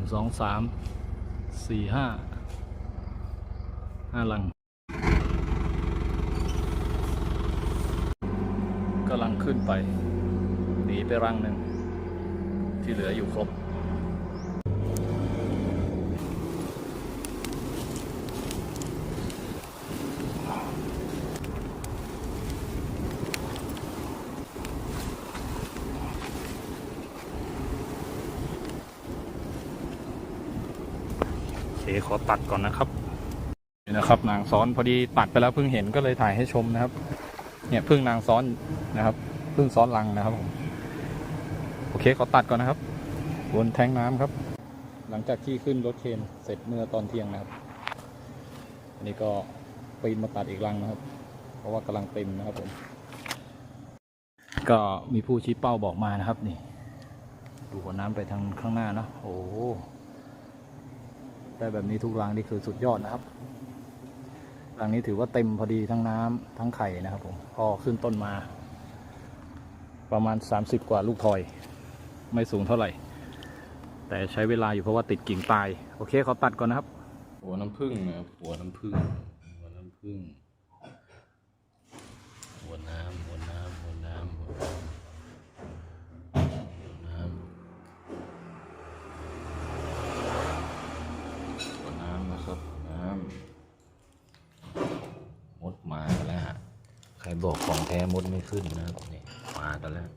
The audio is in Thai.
งสองสามสี่ห้าห้าลังกำลังขึ้นไป หนีไปรังหนึ่งที่เหลืออยู่ครบ เคขอตัดก่อนนะครับนี่นะครับ นางซ้อนพอดีตัดไปแล้วเพิ่งเห็นก็เลยถ่ายให้ชมนะครับ เนี่ยเพิ่งนางซ้อนนะครับเพิ่งซ้อนรังนะครับผมโอเคขอตัดก่อนนะครับบนแทงน้ำครับ หลังจากที่ขึ้นรถเคนเสร็จเมื่อตอนเที่ยงนะครับ อันนี้ก็ปีนมาตัดอีกรังนะครับ เพราะว่ากำลังเต็มนะครับผมก็มีผู้ชี้เป้าบอกมานะครับนี่ ดูหัวน้ำไปทางข้างหน้านะโอ้ ได้แบบนี้ทุกรังนี่คือสุดยอดนะครับรังนี้ถือว่าเต็มพอดีทั้งน้ำทั้งไข่นะครับผมพอขึ้นต้นมา ประมาณ 30 กว่าลูกทอย ไม่สูงเท่าไหร่ แต่ใช้เวลาอยู่เพราะว่าติดกิ่งตาย โอเคเขาตัดก่อนนะครับ หัวน้ำผึ้งนะครับหัวน้ำผึ้งหัวน้ำผึ้งหัวน้ำ มดมาแล้วฮะใครบอกของแท้มดไม่ขึ้นนะครับนี่มากันแล้ว